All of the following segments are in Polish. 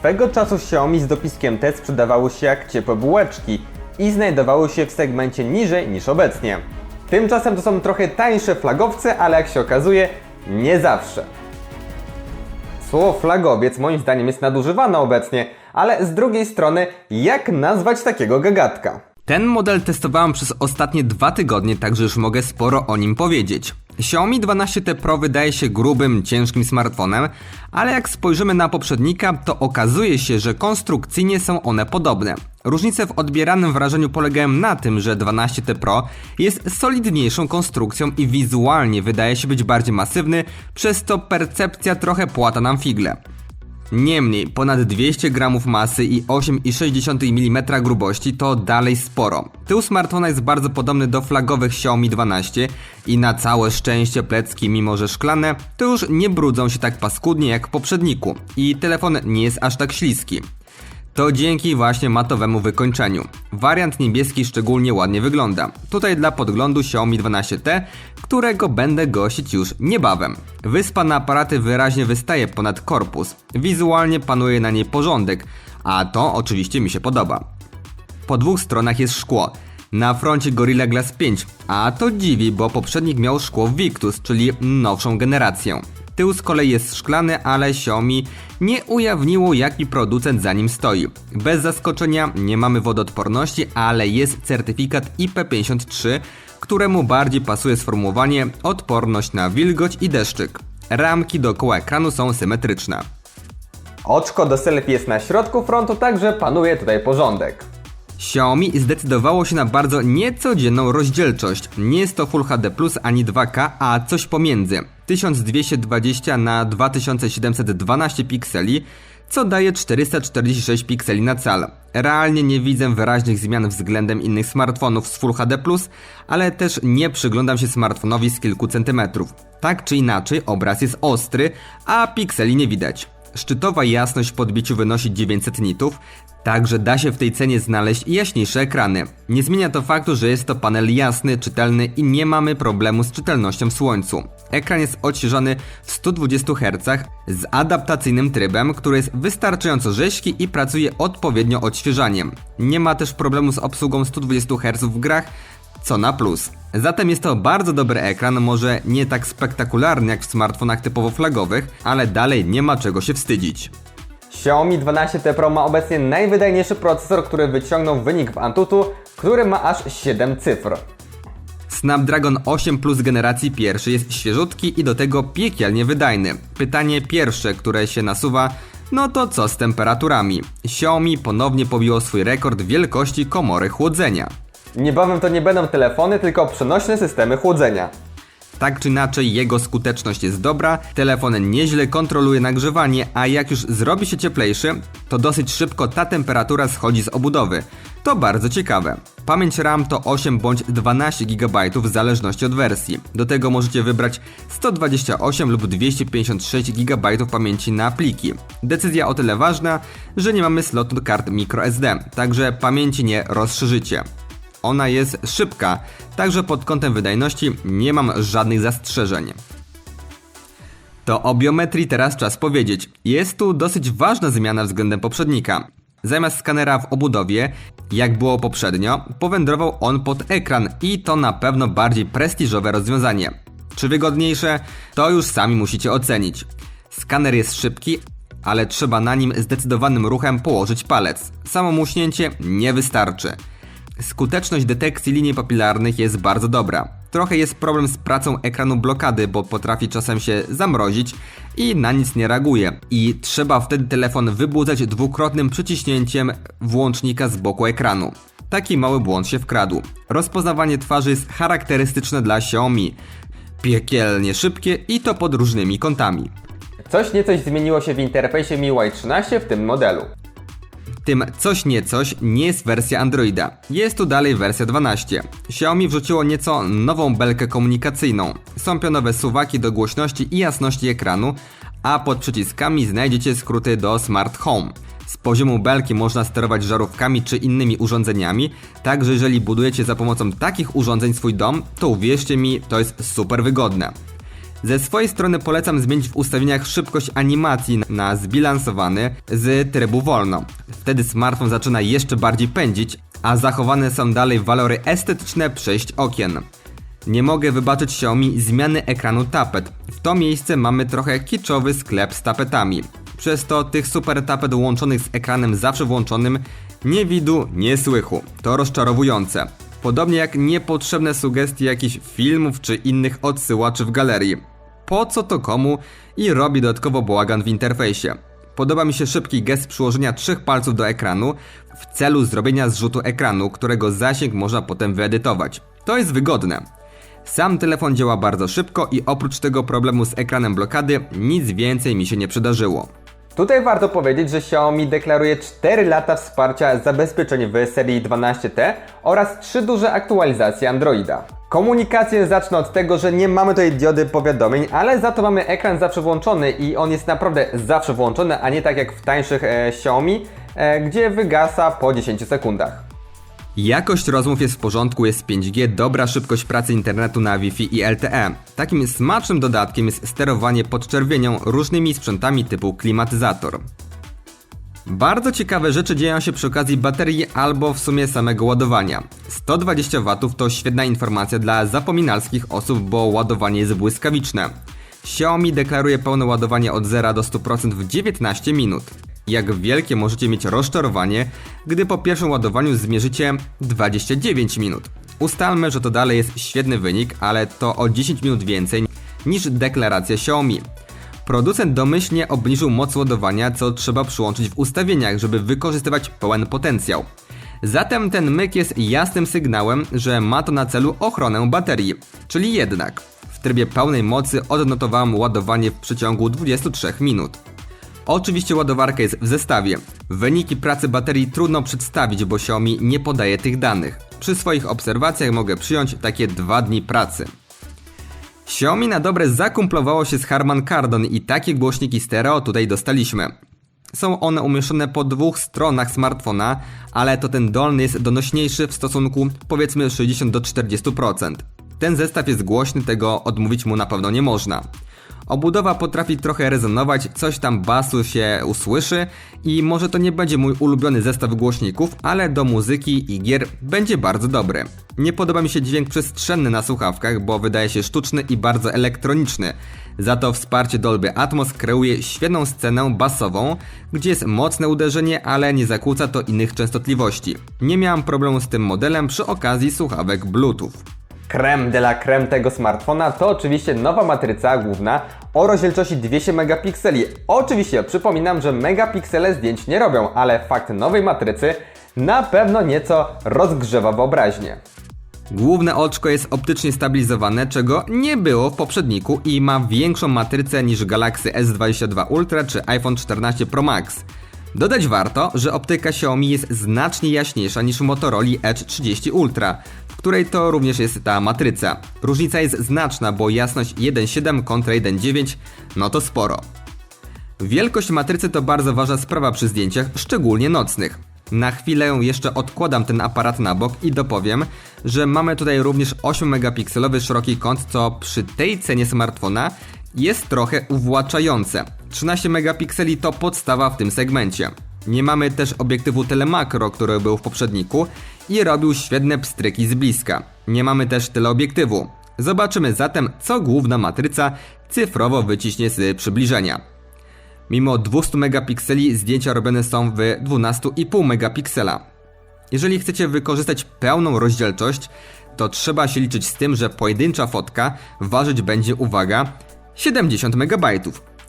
Swego czasu Xiaomi z dopiskiem T sprzedawały się jak ciepłe bułeczki i znajdowały się w segmencie niżej niż obecnie. Tymczasem to są trochę tańsze flagowce, ale jak się okazuje, nie zawsze. Słowo flagowiec moim zdaniem jest nadużywane obecnie, ale z drugiej strony, jak nazwać takiego gagatka? Ten model testowałem przez ostatnie dwa tygodnie, także już mogę sporo o nim powiedzieć. Xiaomi 12T Pro wydaje się grubym, ciężkim smartfonem, ale jak spojrzymy na poprzednika, to okazuje się, że konstrukcyjnie są one podobne. Różnice w odbieranym wrażeniu polegają na tym, że 12T Pro jest solidniejszą konstrukcją i wizualnie wydaje się być bardziej masywny, przez to percepcja trochę płata nam figle. Niemniej, ponad 200 gramów masy i 8,6 mm grubości to dalej sporo. Tył smartfona jest bardzo podobny do flagowych Xiaomi 12 i na całe szczęście plecki, mimo że szklane, to już nie brudzą się tak paskudnie jak w poprzedniku i telefon nie jest aż tak śliski. To dzięki właśnie matowemu wykończeniu. Wariant niebieski szczególnie ładnie wygląda. Tutaj dla podglądu Xiaomi 12T, którego będę gościć już niebawem. Wyspa na aparaty wyraźnie wystaje ponad korpus. Wizualnie panuje na niej porządek, a to oczywiście mi się podoba. Po dwóch stronach jest szkło. Na froncie Gorilla Glass 5, a to dziwi, bo poprzednik miał szkło Victus, czyli nowszą generację. Tył z kolei jest szklany, ale Xiaomi nie ujawniło jaki producent za nim stoi. Bez zaskoczenia nie mamy wodoodporności, ale jest certyfikat IP53, któremu bardziej pasuje sformułowanie odporność na wilgoć i deszczyk. Ramki dookoła ekranu są symetryczne. Oczko do selfie jest na środku frontu, także panuje tutaj porządek. Xiaomi zdecydowało się na bardzo niecodzienną rozdzielczość. Nie jest to Full HD Plus ani 2K, a coś pomiędzy. 1220 na 2712 pikseli, co daje 446 pikseli na cal. Realnie nie widzę wyraźnych zmian względem innych smartfonów z Full HD ale też nie przyglądam się smartfonowi z kilku centymetrów. Tak czy inaczej, obraz jest ostry, a pikseli nie widać. Szczytowa jasność w podbiciu wynosi 900 nitów, także da się w tej cenie znaleźć jaśniejsze ekrany. Nie zmienia to faktu, że jest to panel jasny, czytelny i nie mamy problemu z czytelnością w słońcu. Ekran jest odświeżony w 120 Hz z adaptacyjnym trybem, który jest wystarczająco rzeźki i pracuje odpowiednio odświeżaniem. Nie ma też problemu z obsługą 120 Hz w grach, co na plus. Zatem jest to bardzo dobry ekran, może nie tak spektakularny jak w smartfonach typowo flagowych, ale dalej nie ma czego się wstydzić. Xiaomi 12T Pro ma obecnie najwydajniejszy procesor, który wyciągnął wynik w Antutu, który ma aż 7 cyfr. Snapdragon 8 Plus generacji pierwszej jest świeżutki i do tego piekielnie wydajny. Pytanie pierwsze, które się nasuwa, no to co z temperaturami? Xiaomi ponownie pobiło swój rekord wielkości komory chłodzenia. Niebawem to nie będą telefony, tylko przenośne systemy chłodzenia. Tak czy inaczej, jego skuteczność jest dobra, telefon nieźle kontroluje nagrzewanie, a jak już zrobi się cieplejszy, to dosyć szybko ta temperatura schodzi z obudowy. To bardzo ciekawe. Pamięć RAM to 8 bądź 12 GB w zależności od wersji. Do tego możecie wybrać 128 lub 256 GB pamięci na pliki. Decyzja o tyle ważna, że nie mamy slotu kart microSD, także pamięci nie rozszerzycie. Ona jest szybka, także pod kątem wydajności nie mam żadnych zastrzeżeń. To o biometrii teraz czas powiedzieć. Jest tu dosyć ważna zmiana względem poprzednika. Zamiast skanera w obudowie, jak było poprzednio, powędrował on pod ekran i to na pewno bardziej prestiżowe rozwiązanie. Czy wygodniejsze? To już sami musicie ocenić. Skaner jest szybki, ale trzeba na nim zdecydowanym ruchem położyć palec. Samo muśnięcie nie wystarczy. Skuteczność detekcji linii papilarnych jest bardzo dobra. Trochę jest problem z pracą ekranu blokady, bo potrafi czasem się zamrozić i na nic nie reaguje. I trzeba wtedy telefon wybudzać dwukrotnym przyciśnięciem włącznika z boku ekranu. Taki mały błąd się wkradł. Rozpoznawanie twarzy jest charakterystyczne dla Xiaomi. Piekielnie szybkie i to pod różnymi kątami. Coś niecoś zmieniło się w interfejsie MIUI 13 w tym modelu. Tym coś niecoś nie jest wersja Androida. Jest tu dalej wersja 12. Xiaomi wrzuciło nieco nową belkę komunikacyjną. Są pionowe suwaki do głośności i jasności ekranu, a pod przyciskami znajdziecie skróty do Smart Home. Z poziomu belki można sterować żarówkami czy innymi urządzeniami, także jeżeli budujecie za pomocą takich urządzeń swój dom, to uwierzcie mi, to jest super wygodne. Ze swojej strony polecam zmienić w ustawieniach szybkość animacji na zbilansowany z trybu wolno. Wtedy smartfon zaczyna jeszcze bardziej pędzić, a zachowane są dalej walory estetyczne przejść okien. Nie mogę wybaczyć Xiaomi zmiany ekranu tapet. W to miejsce mamy trochę kiczowy sklep z tapetami. Przez to tych super tapet łączonych z ekranem zawsze włączonym nie widu, nie słychu. To rozczarowujące. Podobnie jak niepotrzebne sugestie jakichś filmów czy innych odsyłaczy w galerii. Po co to komu i robi dodatkowo bałagan w interfejsie. Podoba mi się szybki gest przyłożenia trzech palców do ekranu w celu zrobienia zrzutu ekranu, którego zasięg można potem wyedytować. To jest wygodne. Sam telefon działa bardzo szybko i oprócz tego problemu z ekranem blokady nic więcej mi się nie przydarzyło. Tutaj warto powiedzieć, że Xiaomi deklaruje 4 lata wsparcia zabezpieczeń w serii 12T oraz 3 duże aktualizacje Androida. Komunikację zacznę od tego, że nie mamy tutaj diody powiadomień, ale za to mamy ekran zawsze włączony i on jest naprawdę zawsze włączony, a nie tak jak w tańszych e, Xiaomi, e, gdzie wygasa po 10 sekundach. Jakość rozmów jest w porządku, jest 5G, dobra szybkość pracy internetu na Wi-Fi i LTE. Takim smacznym dodatkiem jest sterowanie podczerwienią różnymi sprzętami typu klimatyzator. Bardzo ciekawe rzeczy dzieją się przy okazji baterii albo w sumie samego ładowania. 120 W to świetna informacja dla zapominalskich osób, bo ładowanie jest błyskawiczne. Xiaomi deklaruje pełne ładowanie od 0 do 100% w 19 minut. Jak wielkie możecie mieć rozczarowanie, gdy po pierwszym ładowaniu zmierzycie 29 minut. Ustalmy, że to dalej jest świetny wynik, ale to o 10 minut więcej niż deklaracja Xiaomi. Producent domyślnie obniżył moc ładowania, co trzeba przyłączyć w ustawieniach, żeby wykorzystywać pełen potencjał. Zatem ten myk jest jasnym sygnałem, że ma to na celu ochronę baterii. Czyli jednak, w trybie pełnej mocy odnotowałem ładowanie w przeciągu 23 minut. Oczywiście ładowarka jest w zestawie. Wyniki pracy baterii trudno przedstawić, bo Xiaomi nie podaje tych danych. Przy swoich obserwacjach mogę przyjąć takie dwa dni pracy. Xiaomi na dobre zakumplowało się z Harman Kardon i takie głośniki stereo tutaj dostaliśmy. Są one umieszczone po dwóch stronach smartfona, ale to ten dolny jest donośniejszy w stosunku powiedzmy 60 do 40%. Ten zestaw jest głośny, tego odmówić mu na pewno nie można. Obudowa potrafi trochę rezonować, coś tam basu się usłyszy i może to nie będzie mój ulubiony zestaw głośników, ale do muzyki i gier będzie bardzo dobry. Nie podoba mi się dźwięk przestrzenny na słuchawkach, bo wydaje się sztuczny i bardzo elektroniczny. Za to wsparcie Dolby Atmos kreuje świetną scenę basową, gdzie jest mocne uderzenie, ale nie zakłóca to innych częstotliwości. Nie miałem problemu z tym modelem przy okazji słuchawek Bluetooth. Creme de la creme tego smartfona to oczywiście nowa matryca główna o rozdzielczości 200 megapikseli. Oczywiście przypominam, że megapiksele zdjęć nie robią, ale fakt nowej matrycy na pewno nieco rozgrzewa wyobraźnię. Główne oczko jest optycznie stabilizowane, czego nie było w poprzedniku i ma większą matrycę niż Galaxy S22 Ultra czy iPhone 14 Pro Max. Dodać warto, że optyka Xiaomi jest znacznie jaśniejsza niż Motorola Edge 30 Ultra, której to również jest ta matryca. Różnica jest znaczna, bo jasność 1.7 kontra 1.9 no to sporo. Wielkość matrycy to bardzo ważna sprawa przy zdjęciach, szczególnie nocnych. Na chwilę jeszcze odkładam ten aparat na bok i dopowiem, że mamy tutaj również 8 megapikselowy szeroki kąt, co przy tej cenie smartfona jest trochę uwłaczające. 13 megapikseli to podstawa w tym segmencie. Nie mamy też obiektywu telemakro, który był w poprzedniku i robił świetne pstryki z bliska. Nie mamy też teleobiektywu. Zobaczymy zatem, co główna matryca cyfrowo wyciśnie z przybliżenia. Mimo 200 megapikseli zdjęcia robione są w 12,5 megapiksela. Jeżeli chcecie wykorzystać pełną rozdzielczość, to trzeba się liczyć z tym, że pojedyncza fotka ważyć będzie, uwaga, 70 MB.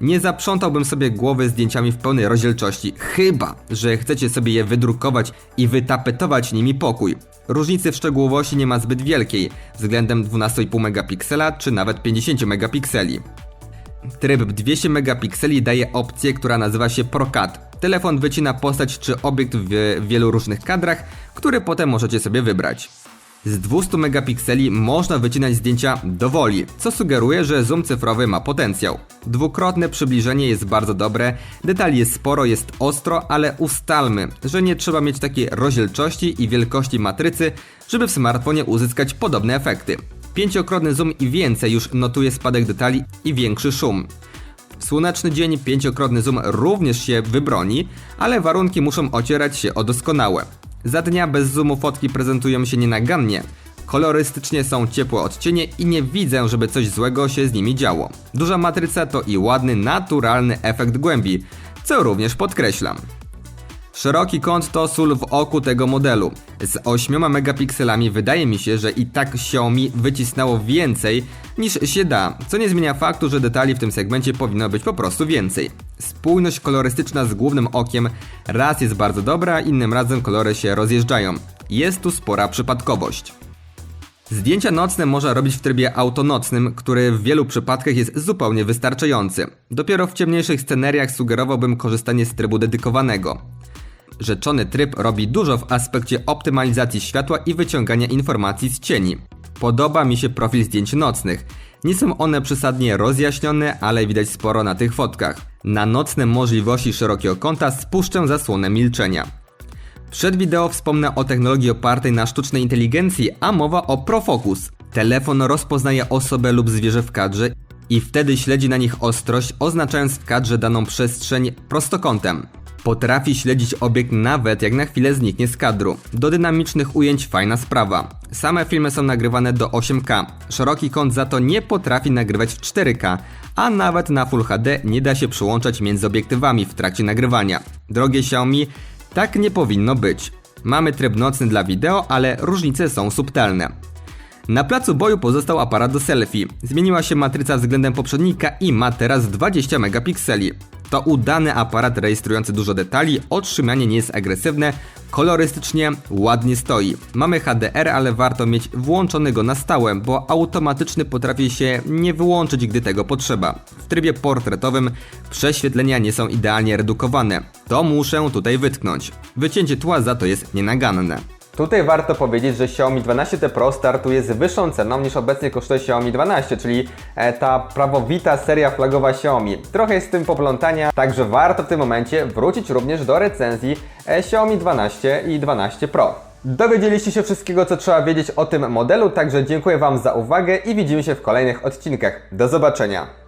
Nie zaprzątałbym sobie głowy zdjęciami w pełnej rozdzielczości, chyba że chcecie sobie je wydrukować i wytapetować nimi pokój. Różnicy w szczegółowości nie ma zbyt wielkiej względem 12,5 megapiksela czy nawet 50 megapikseli. Tryb 200 megapikseli daje opcję, która nazywa się ProCut. Telefon wycina postać czy obiekt w wielu różnych kadrach, które potem możecie sobie wybrać. Z 200 megapikseli można wycinać zdjęcia dowoli, co sugeruje, że zoom cyfrowy ma potencjał. Dwukrotne przybliżenie jest bardzo dobre, detali jest sporo, jest ostro, ale ustalmy, że nie trzeba mieć takiej rozdzielczości i wielkości matrycy, żeby w smartfonie uzyskać podobne efekty. Pięciokrotny zoom i więcej już notuje spadek detali i większy szum. W słoneczny dzień pięciokrotny zoom również się wybroni, ale warunki muszą ocierać się o doskonałe. Za dnia bez zoomu fotki prezentują się nienagannie. Kolorystycznie są ciepłe odcienie i nie widzę, żeby coś złego się z nimi działo. Duża matryca to i ładny, naturalny efekt głębi, co również podkreślam. Szeroki kąt to sól w oku tego modelu. Z 8 megapikselami wydaje mi się, że i tak Xiaomi wycisnęło więcej niż się da, co nie zmienia faktu, że detali w tym segmencie powinno być po prostu więcej. Spójność kolorystyczna z głównym okiem raz jest bardzo dobra, innym razem kolory się rozjeżdżają. Jest tu spora przypadkowość. Zdjęcia nocne można robić w trybie autonocnym, który w wielu przypadkach jest zupełnie wystarczający. Dopiero w ciemniejszych sceneriach sugerowałbym korzystanie z trybu dedykowanego. Rzeczony tryb robi dużo w aspekcie optymalizacji światła i wyciągania informacji z cieni. Podoba mi się profil zdjęć nocnych. Nie są one przesadnie rozjaśnione, ale widać sporo na tych fotkach. Na nocne możliwości szerokiego kąta spuszczę zasłonę milczenia. Przed wideo wspomnę o technologii opartej na sztucznej inteligencji, a mowa o Profocus. Telefon rozpoznaje osobę lub zwierzę w kadrze i wtedy śledzi na nich ostrość, oznaczając w kadrze daną przestrzeń prostokątem. Potrafi śledzić obiekt nawet jak na chwilę zniknie z kadru. Do dynamicznych ujęć fajna sprawa. Same filmy są nagrywane do 8K. Szeroki kąt za to nie potrafi nagrywać w 4K, a nawet na Full HD nie da się przyłączać między obiektywami w trakcie nagrywania. Drogie Xiaomi, tak nie powinno być. Mamy tryb nocny dla wideo, ale różnice są subtelne. Na placu boju pozostał aparat do selfie. Zmieniła się matryca względem poprzednika i ma teraz 20 megapikseli. To udany aparat rejestrujący dużo detali, otrzymanie nie jest agresywne, kolorystycznie ładnie stoi. Mamy HDR, ale warto mieć włączony go na stałe, bo automatyczny potrafi się nie wyłączyć, gdy tego potrzeba. W trybie portretowym prześwietlenia nie są idealnie redukowane. To muszę tutaj wytknąć. Wycięcie tła za to jest nienaganne. Tutaj warto powiedzieć, że Xiaomi 12T Pro startuje z wyższą ceną niż obecnie kosztuje Xiaomi 12, czyli e, ta prawowita seria flagowa Xiaomi. Trochę jest z tym poplątania, także warto w tym momencie wrócić również do recenzji e, Xiaomi 12 i 12 Pro. Dowiedzieliście się wszystkiego, co trzeba wiedzieć o tym modelu, także dziękuję Wam za uwagę i widzimy się w kolejnych odcinkach. Do zobaczenia!